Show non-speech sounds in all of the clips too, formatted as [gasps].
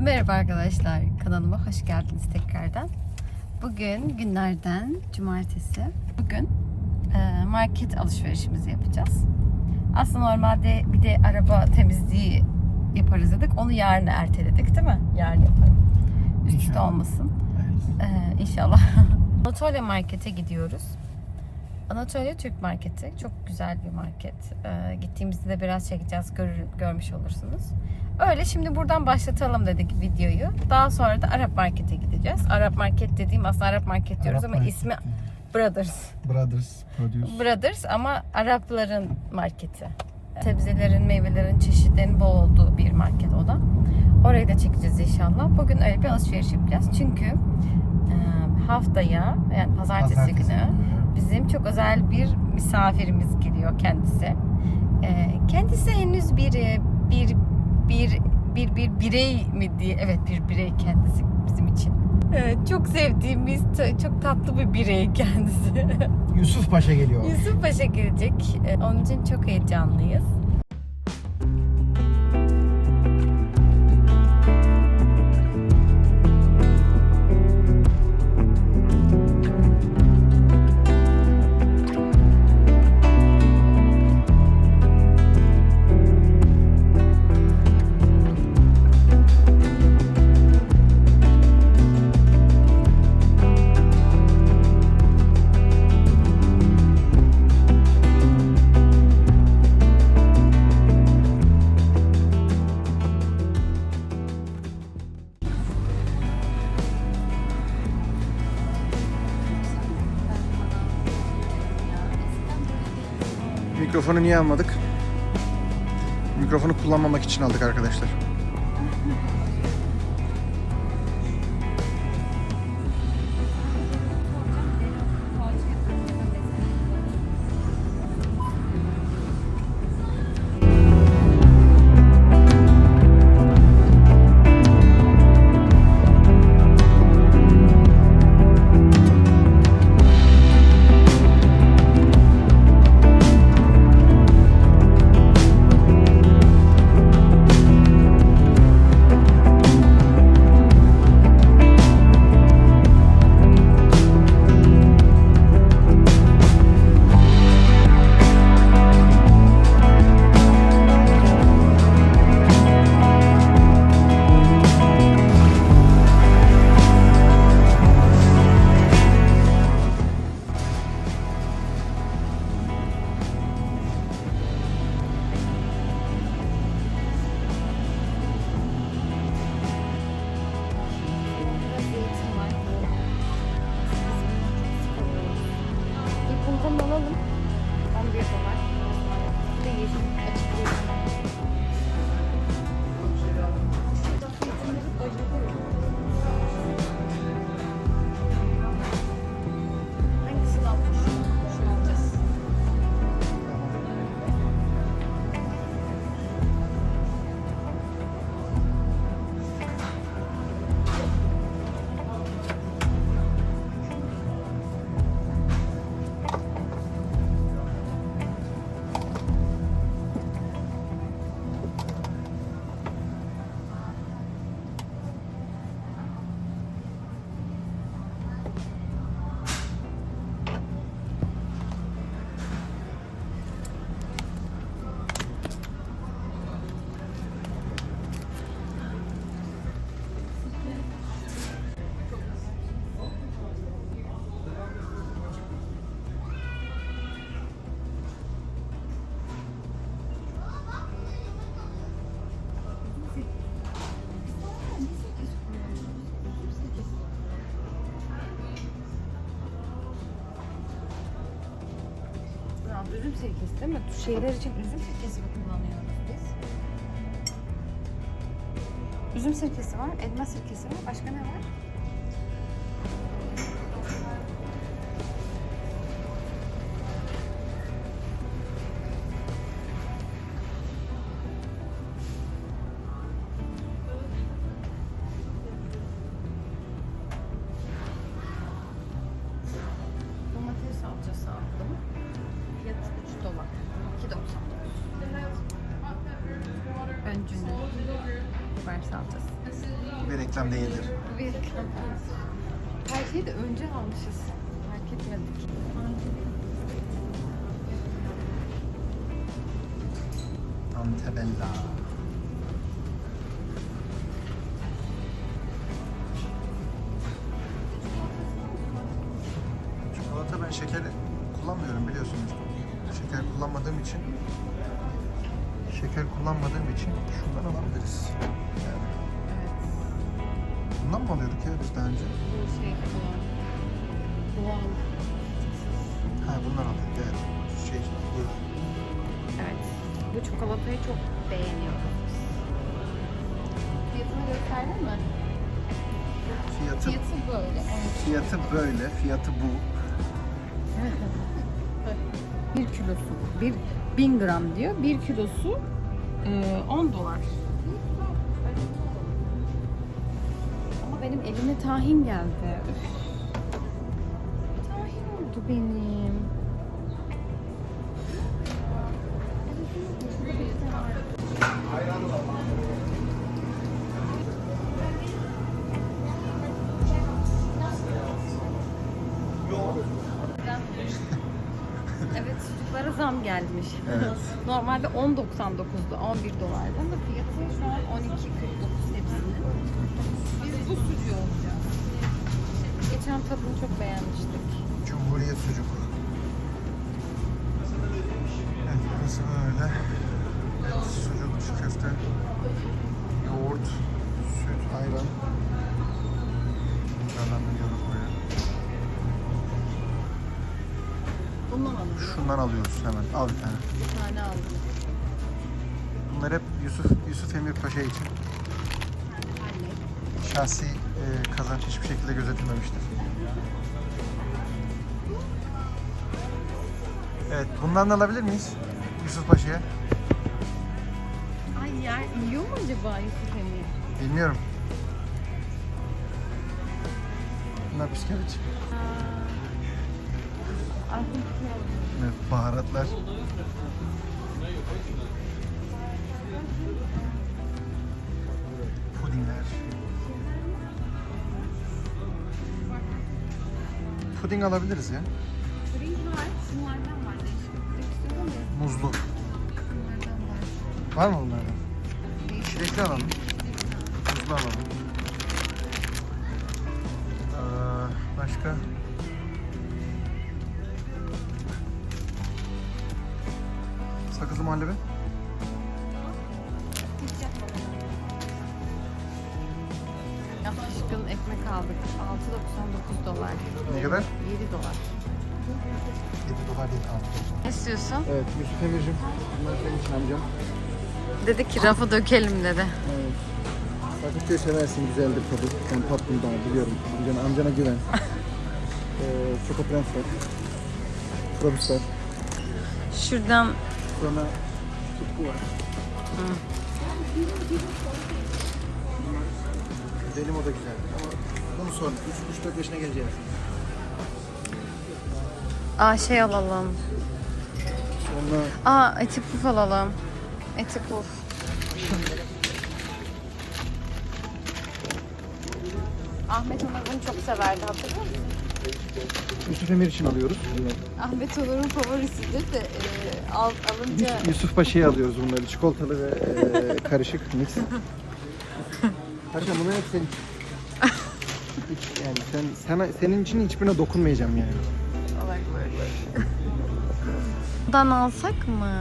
Merhaba arkadaşlar, kanalıma hoş geldiniz tekrardan. Bugün günlerden cumartesi. Bugün e, market alışverişimizi yapacağız. Aslında normalde bir de araba temizliği yaparız dedik. Onu yarına erteledik değil mi? Yarın yaparım. Üst üste olmasın. Ee, inşallah. [laughs] Anatolia Market'e gidiyoruz. Anatolia Türk Marketi. Çok güzel bir market. Ee, gittiğimizde de biraz çekeceğiz. Görür, görmüş olursunuz. Öyle şimdi buradan başlatalım dedik videoyu. Daha sonra da Arap Market'e gideceğiz. Arap Market dediğim aslında Arap Market diyoruz Arap ama market ismi. Brothers. Brothers Produce. Brothers ama Arapların marketi. Sebzelerin, meyvelerin, çeşitlerin bol olduğu bir market o da. Orayı da çekeceğiz inşallah. Bugün öyle bir alışveriş yapacağız. Çünkü e, haftaya yani pazartesi, Pazartesi günü bizim çok özel bir misafirimiz geliyor kendisi. E, kendisi henüz bir bir bir bir bir birey mi diye evet bir birey kendisi bizim için. Evet, çok sevdiğimiz, çok tatlı bir birey kendisi. Yusuf Paşa geliyor. Yusuf Paşa gelecek. Ee, Onun için çok heyecanlıyız. Mikrofonu niye almadık? Mikrofonu kullanmamak için aldık arkadaşlar. Sirkesi değil mi? Şeyler için üzüm sirkesi kullanıyoruz biz. Üzüm sirkesi var, elma sirkesi var. Başka ne var? Biber salçası. Bir reklam değildir. Bir Her şeyi de önce almışız. Fark etmedik. Antebella. Çikolata ben şeker kullanmıyorum biliyorsunuz. Şeker kullanmadığım için şeker kullanmadığım için şundan alabiliriz. Bundan mı alıyorduk ya biz daha önce? Bu şey falan. Doğal. Ha bundan alıyorduk evet. Şey bu. Evet. Bu çikolatayı çok beğeniyoruz. Fiyatını gösterdin mi? Fiyatı, Fiyatı böyle. fiyatı böyle, fiyatı bu. 1 kilosu. 1 1000 gram diyor. 1 kilosu e, 10 dolar. Benim elime tahin geldi. Üf. Tahin oldu benim. Evet çocuklara zam gelmiş. Evet. [laughs] Normalde 10.99'du 11 dolardı ama fiyatı şu an 12.49 hepsinin. Biz bu sucuğu alacağız. Geçen tadını çok beğenmiştik. Cumhuriyet sucuk. Evet, burası böyle. Et, sucuk, çiğ köfte, yoğurt, süt, ayran. Şundan alıyoruz hemen. Al bir tane. Bir tane aldım. Bunlar hep Yusuf Yusuf Emir Paşa için. Şahsi e, kazanç hiçbir şekilde gözetilmemiştir. Evet, bundan da alabilir miyiz? Yusuf Paşa'ya. Ay yer yiyor mu acaba Yusuf Emir? Bilmiyorum. Bunlar bisküvit. Ay, Evet, baharatlar. Pudingler. Puding alabiliriz ya. Puding var. Şunlardan var. Değişik. Muzlu. Var. Mı bunlardan? Çilekli alalım. Muzlu alalım. Ee, başka? Muhallebi. Ekmek aldık. 6.99 dolar. Ne kadar? 7 dolar. 7 dolar değil. Ne istiyorsun? Evet Yusuf Emir'cim. Bunlar senin için amcam. Dedi ki rafa dökelim dedi. Evet. Bakırköy seversin güzeldir tadı. Ben tatlım daha biliyorum. Amcana, amcana güven. [laughs] ee, Choco Prens var. Probus var. Şuradan Sonra tutku var. Benim o da güzel. Ama bunu sor. 3-4 yaşına geleceğiz. Aa şey alalım. Sonra Aa eti puf alalım. Eti puf. Ahmet Onur bunu çok severdi hatırlıyor musun? Yusuf Emir için alıyoruz. Ahmet Onur'un favorisidir de e, al, alınca Yusuf Paşa'ya alıyoruz bunları. Çikolatalı ve e, karışık mix. Paşa bunu hep senin. Hiç, yani sen, sana, senin için hiçbirine dokunmayacağım yani. Bundan alsak mı?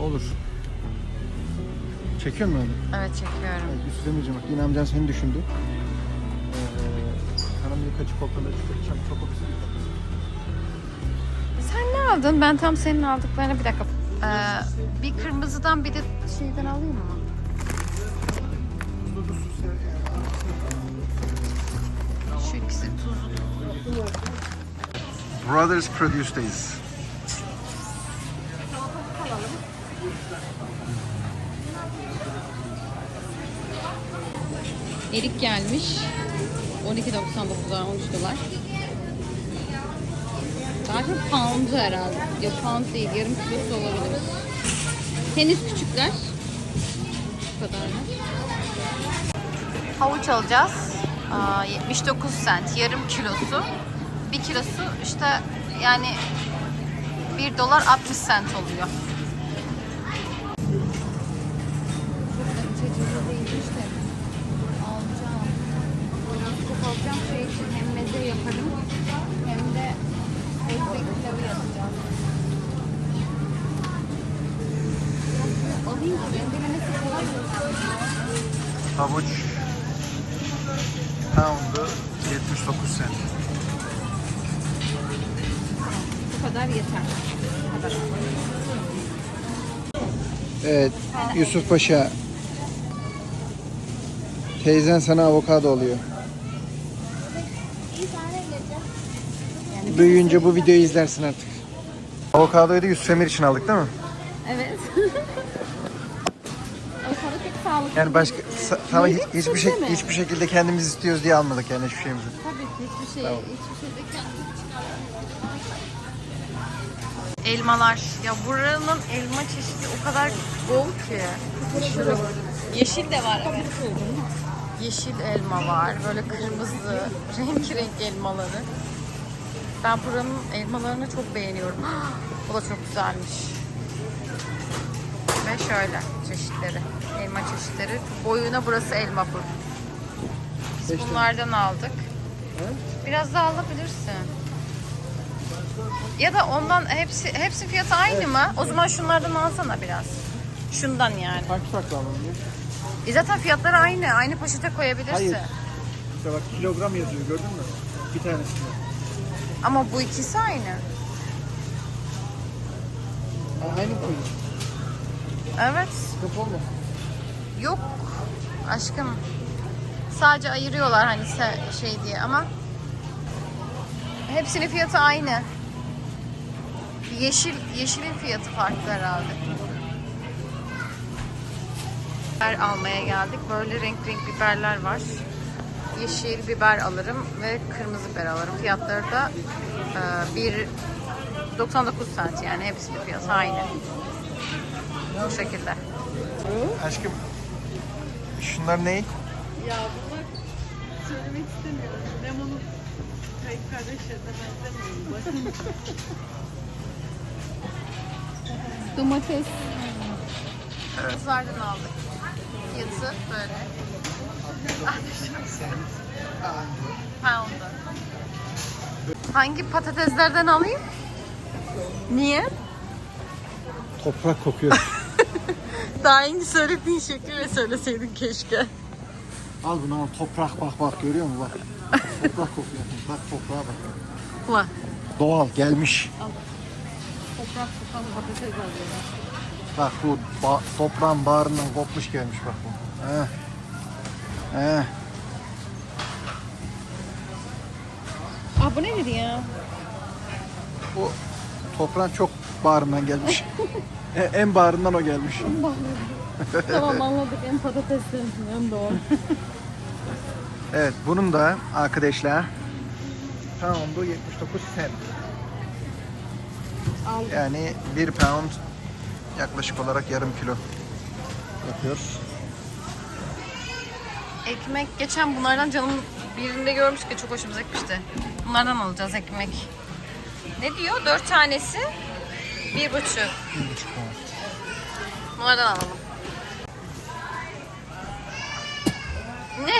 Olur. Çekiyor musun öyle? Evet çekiyorum. Yusuf Emir'cim bak yine amcan seni düşündü. Milka çikolatalı çıkartacağım. Çok güzel. Sen ne aldın? Ben tam senin aldıklarını bir dakika. Ee, bir kırmızıdan bir de şeyden alayım mı? Şu ikisi tuzlu. Brothers Produce'dayız. Erik gelmiş. 12.99'a 13 dolar. Galiba pound herhalde. Yok pound değil. Yarım kilosu olabilir. Henüz küçükler. Bu kadarlar. Havuç alacağız. Aa, 79 cent. Yarım kilosu. Bir kilosu işte yani 1 dolar 60 cent oluyor. alacağım şey için hem meze yaparım hem de ekmek pilavı yapacağım. Alayım ki rendelemesi kolay Havuç pound'u 79 cent. Bu kadar yeter. Bu kadar. Evet Yusuf Paşa. Teyzen sana avokado oluyor. Büyüyünce bu videoyu izlersin artık. Avokadoyu da Yusuf Emir için aldık değil mi? Evet. [laughs] Avokado çok sağlıklı. Yani başka sa- tamam, hiç- hiçbir şey hiçbir şekilde kendimiz istiyoruz diye almadık yani hiçbir şeyimizi. Tabii ki hiçbir şey, Tamam. hiçbir şeyde kendini Elmalar. Ya buranın elma çeşidi o kadar bol ki. Şurada yeşil de var evet. Yeşil elma var. Böyle kırmızı, renk renk elmaları. Ben buranın elmalarını çok beğeniyorum. [gasps] Bu da çok güzelmiş. Ve şöyle çeşitleri. Elma çeşitleri. Boyuna burası elma bu. Biz bunlardan aldık. Biraz daha alabilirsin. Ya da ondan hepsi hepsi fiyatı aynı mı? O zaman şunlardan alsana biraz. Şundan yani. Farklı farklı alalım. E zaten fiyatları aynı. Aynı poşete koyabilirsin. Hayır. İşte bak kilogram yazıyor gördün mü? Bir tanesi. Ama bu ikisi aynı. Aynı koyuyor. Evet. Sıkıntı olmaz. Yok aşkım. Sadece ayırıyorlar hani se- şey diye ama hepsinin fiyatı aynı. Yeşil yeşilin fiyatı farklı herhalde. Biber almaya geldik. Böyle renk renk biberler var. Yeşil biber alırım ve kırmızı biber alırım. Fiyatları da e, bir 99 cent yani hepsinin fiyatı aynı. Bu şekilde. Aşkım şunlar ne? Ya bunlar söylemek istemiyorum. Lemon'un kayıp kardeşlerine benzemiyor. Bakın Domates. Kızlardan aldık. Fiyatı böyle. Pound'u. Hangi patateslerden alayım? Niye? Toprak kokuyor. [laughs] Daha önce söylediğin şekilde söyleseydin keşke. al bunu al toprak bak bak görüyor musun bak. Toprak kokuyor. Bak toprağa bak. Ulan. Doğal gelmiş. Toprak tutan patates alıyorlar. Bak bu ba- toprağın bağrından kopmuş gelmiş bak bu. He. He. Aa bu nedir ya? Bu toprağın çok bağrından gelmiş. E, en bağrından o gelmiş. tamam anladık en patatesten en doğru. [laughs] Evet bunun da arkadaşlar pound'u 79 cent. Aldım. Yani 1 pound yaklaşık olarak yarım kilo yapıyor. Ekmek geçen bunlardan canım birinde görmüş ki çok hoşumuza gitmişti. Bunlardan alacağız ekmek. Ne diyor? Dört tanesi bir buçuk. 1,5 pound. Bunlardan alalım. Ne?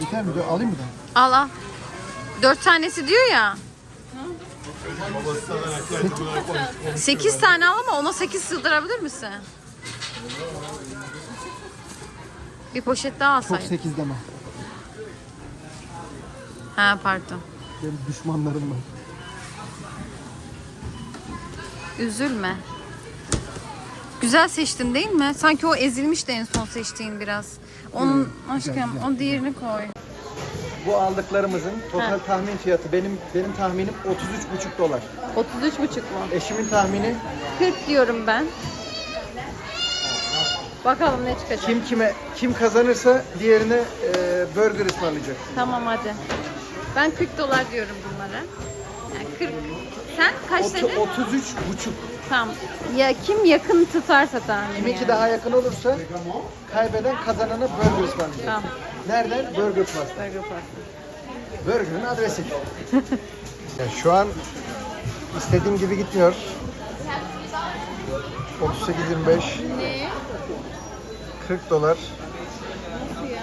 Yeter mi? Alayım mı da? Al al. Dört tanesi diyor ya. Sekiz tane al ama ona sekiz sığdırabilir misin? Bir poşet daha Çok alsaydın. 8 deme. Ha pardon. Benim düşmanlarım var. Üzülme. Güzel seçtin değil mi? Sanki o ezilmiş de en son seçtiğin biraz. Onun aşkım, o diğerini koy. Bu aldıklarımızın total Ha. tahmin fiyatı benim benim tahminim 33,5 dolar. 33 buçuk mu? Eşimin tahmini 40 diyorum ben. Bakalım ne çıkacak. kim kime kim kazanırsa diğerine e, burger ısmarlayacak. Tamam hadi. Ben 40 dolar diyorum bunlara. 40. Sen kaç Otu- dedin? 33 buçuk. Tamam. Ya kim yakın tutarsa tahmini Kiminki yani. daha yakın olursa kaybeden kazanana burger ısmarlayacak. Tamam. Nereden? Burger Plus. Burger pasta. Burger'ın adresi. [laughs] Ya şu an istediğim gibi gitmiyor. 38.25 Ne? 40 dolar. Nasıl ya?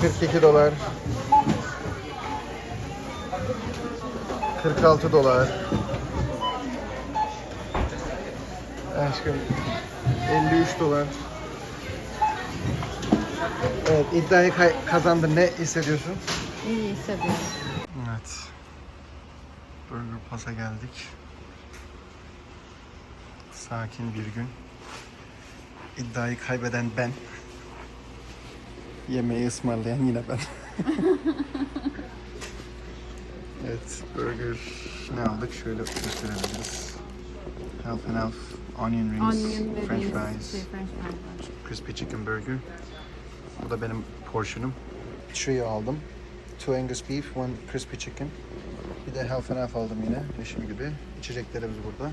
42 dolar. 46 dolar. Aşkım 53 dolar. Evet iddiayı kazandın. Ne hissediyorsun? İyi hissediyorum. Evet. Burger Pass'a geldik. Sakin bir gün. İddiayı kaybeden ben. Yemeği ısmarlayan yine ben. [laughs] evet, burger ne aldık? Şöyle gösterebiliriz. Half and half, onion rings, Onion ve french beans, fries, french fries crispy chicken burger. Bu da benim portionum. Trio aldım. Two Angus beef, one crispy chicken. Bir de half and half aldım yine. Eşim gibi. İçeceklerimiz burada.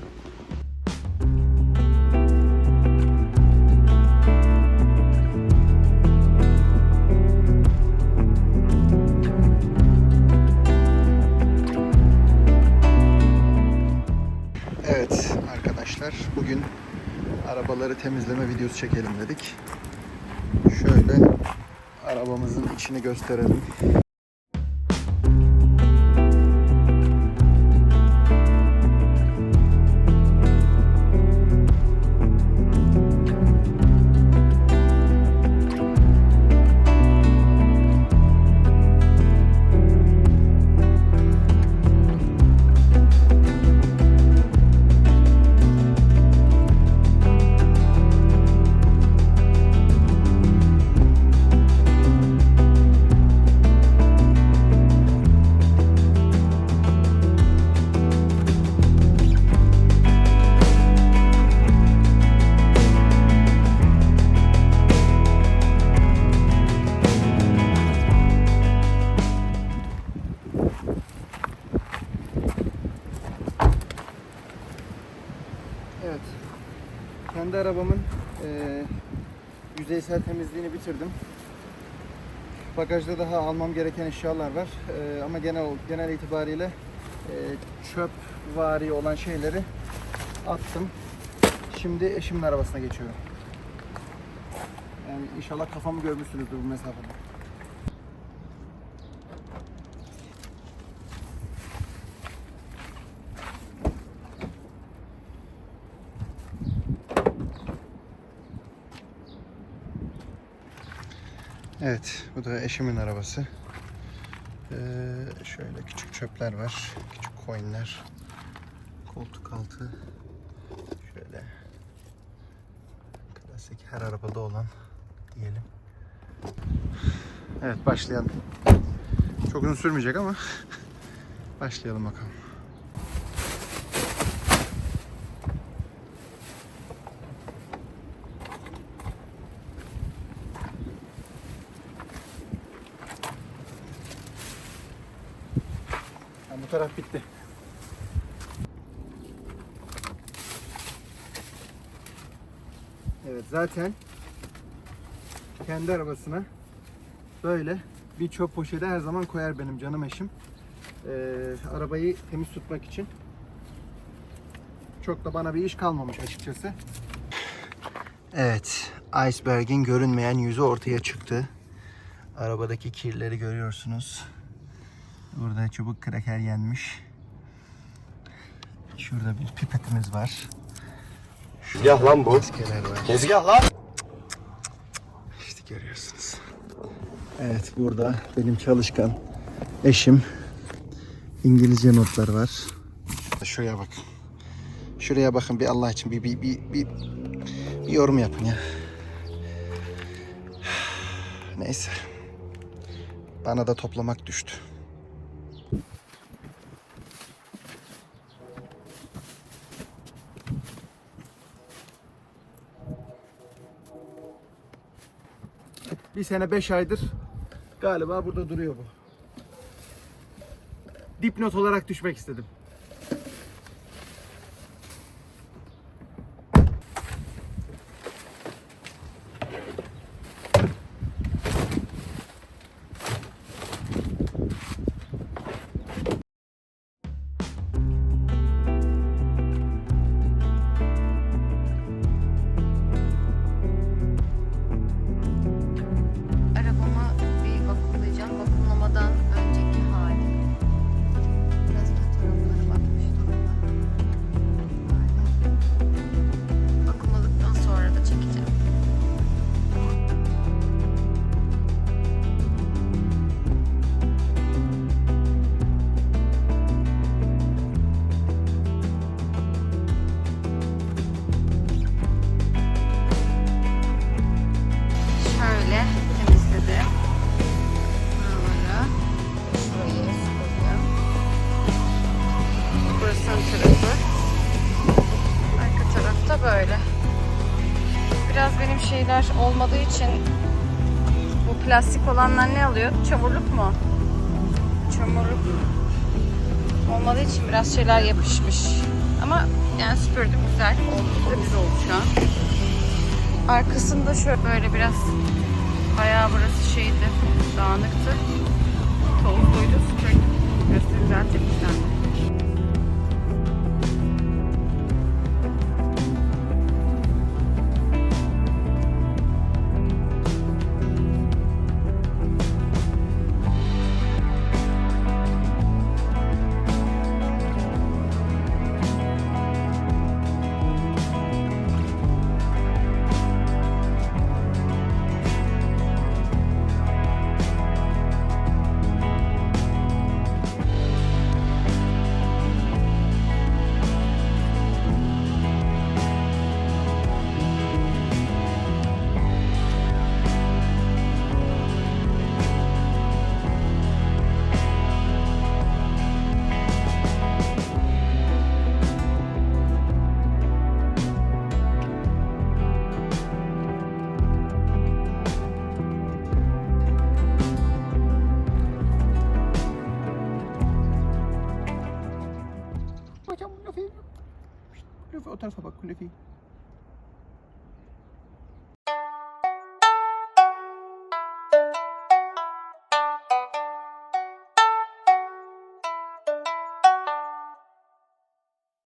Arabaları temizleme videosu çekelim dedik. Şöyle arabamızın içini gösterelim. Bitirdim. Bagajda daha almam gereken eşyalar var. Eee, ama genel genel itibariyle eee, çöp vari olan şeyleri attım. Şimdi eşimin arabasına geçiyorum. Yani inşallah kafamı görmüşsünüzdür bu mesafede. Evet, bu da eşimin arabası. Ee, şöyle küçük çöpler var, küçük coinler, koltuk altı, şöyle klasik her arabada olan diyelim. Evet, başlayalım. Çok uzun sürmeyecek ama başlayalım bakalım. Taraf bitti. Evet zaten kendi arabasına böyle bir çöp poşeti her zaman koyar benim canım eşim. Ee, arabayı temiz tutmak için. Çok da bana bir iş kalmamış açıkçası. Evet, iceberg'in görünmeyen yüzü ortaya çıktı. Arabadaki kirleri görüyorsunuz. Burada çubuk kraker yenmiş. Şurada bir pipetimiz var. Tezgah lan bu. Tezgah lan. İşte görüyorsunuz. Evet burada benim çalışkan eşim. İngilizce notlar var. Şuraya bak. Şuraya bakın bir Allah için bir bir bir, bir, bir yorum yapın ya. Neyse. Bana da toplamak düştü. Bir sene beş aydır Galiba burada duruyor bu. Dipnot olarak düşmek istedim. İçin bu plastik olanlar ne alıyor? Çamurluk mu? Çamurluk olmadığı için biraz şeyler yapışmış. Ama yani süpürdüm güzel oldu. Temiz oldu şu an. Arkasında şöyle böyle biraz bayağı burası şeydi, dağınıktı. Tozluydu, süpürdüm. Burası güzel temizlendi.